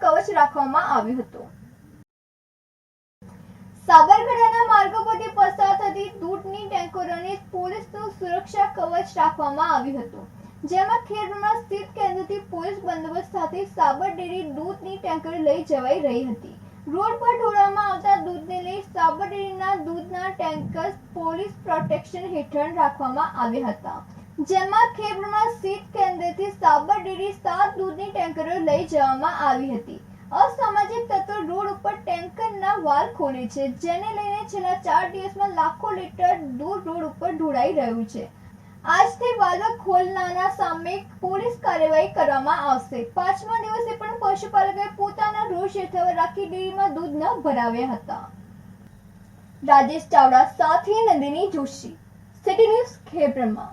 કવચ રાખવામાં આવ્યું હતું. સાબરકાંઠાના માર્ગો પરથી પસાર થતી દૂધની ટેન્કરોને પોલીસનું સુરક્ષા કવચ રાખવામાં આવ્યું હતું. જેમાં ખેડમાં સ્થિત કેન્દ્રથી પોલીસ બંદોબસ્ત સાથે સાબર ડેરી દૂધની ટેન્કર લઈ જવાઈ રહી હતી. રોડ પર ઢોળવામાં આવતા દૂધને લઈ સાબર ડેરીના દૂધના ટેન્કર્સ પોલીસ પ્રોટેક્શન હેઠળ રાખવામાં આવ્યા હતા. જેમાં ખેડમાં સ્થિત સાબર ડેરી સાત દૂધની ટેન્કરો લઈ જવામાં આવી હતી. અસામાજિક તત્વો રોડ ઉપર ટેન્કરના વાલ ખોલે છે, જેને લઈને છેલ્લા ચાર દિવસમાં લાખો લીટર દૂધ રોડ ઉપર ઢોળાઈ રહ્યું છે. આજથી વાલો ખોલનારા સામે પોલીસ કાર્યવાહી કરવામાં આવશે. પાંચમા દિવસે પણ પશુપાલકોએ પોતાના રોષ હેઠળ રાખી ડેરીમાં દૂધ ન ભરાવ્યા હતા. રાજેશ ચાવડા સાથે Nandini Joshi. City news Khedbrahma